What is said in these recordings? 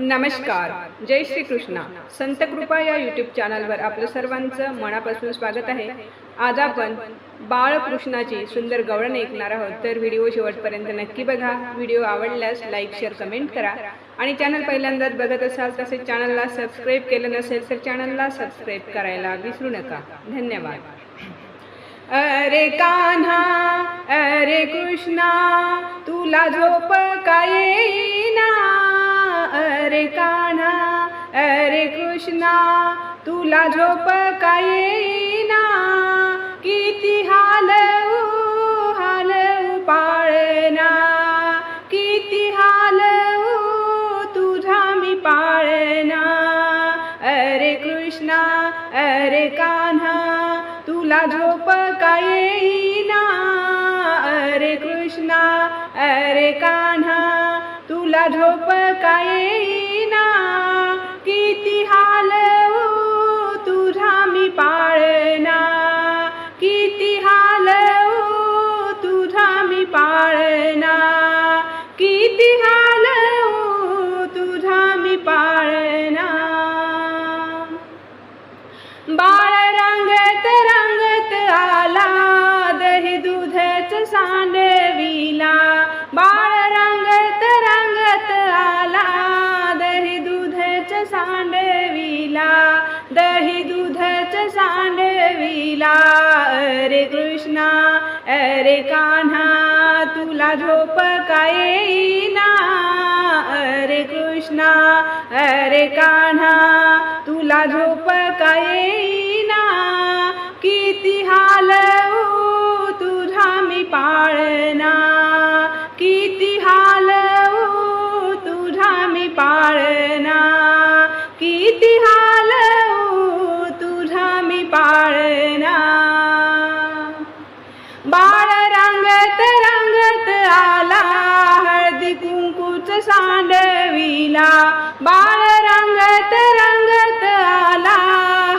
नमस्कार. जय श्री कृष्णा. संत कृपा या यूट्यूब चॅनलवर आपलं सर्वांचं मनापासून स्वागत आहे. आज आपण बाळकृष्णाची सुंदर गवळण ऐकणार आहोत. तर व्हिडिओ शेवटपर्यंत नक्की बघा. व्हिडिओ आवडल्यास लाईक शेअर कमेंट करा. आणि चॅनल पहिल्यांदाच बघत असाल तसेच चॅनलला सबस्क्राईब केलं नसेल तर चॅनलला सबस्क्राईब करायला विसरू नका. धन्यवाद. अरे कान्हा अरे कृष्णा तुला झोप काय? कृष्णा तुला झोप काय येईना? किती हालवू हालवू पाळना? किती हालवू तुझा मी पाळना? अरे कृष्णा अरे कान्हा तुला झोप काय येईना? अरे कृष्णा अरे कान्हा तुला झोप काय येईना? किती हालवू तुझा मी पाळना बाळ रंगत रंगत आला दही दुधच सांडविला बाळ रंगत रंगत आला दही दुधच सांडविला दही दुधच सांडविला अरे कृष्णा अरे कान्हा. तुला झोप काय येईना? अरे कृष्णा अरे कान्हा तुला झोप काय येईना? किती हालवू तुझा मी पाळना आला. बाळ रंगत रंगत आला.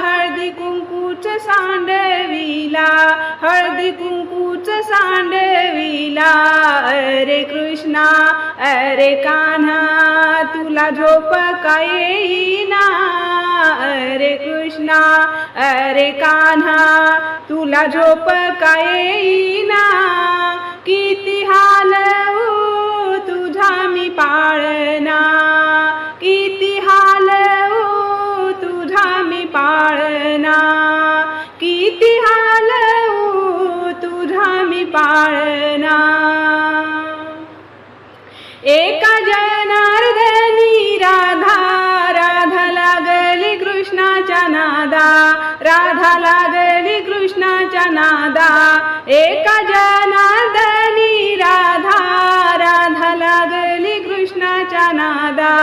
हळदी कुंकूच सांडविला. हळदी कुंकूच सांडविला. अरे कृष्णा अरे कान्हा तुला झोप काय येईना? अरे कृष्णा अरे कान्हा तुला झोप काय येईना? तुझा पाळना एका जनार्दनी राधा राधा लागली कृष्णाच्या नादा राधा लागली कृष्णाच्या नादा. एका जनार्दनी राधा राधा लागली कृष्णाच्या नादा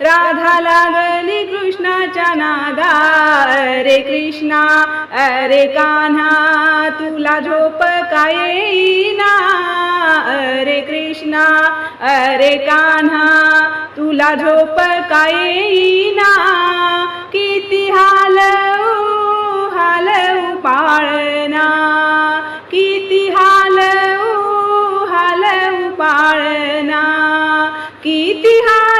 राधा लागली कृष्णाच्या नादा अरे कृष्णा अरे कान्हा तुला झोप काय येईना? अरे कृष्णा अरे कान्हा तुला झोप काय येईना? किती हाल हाल पाळना किती हाल हाल पाळना किती हाल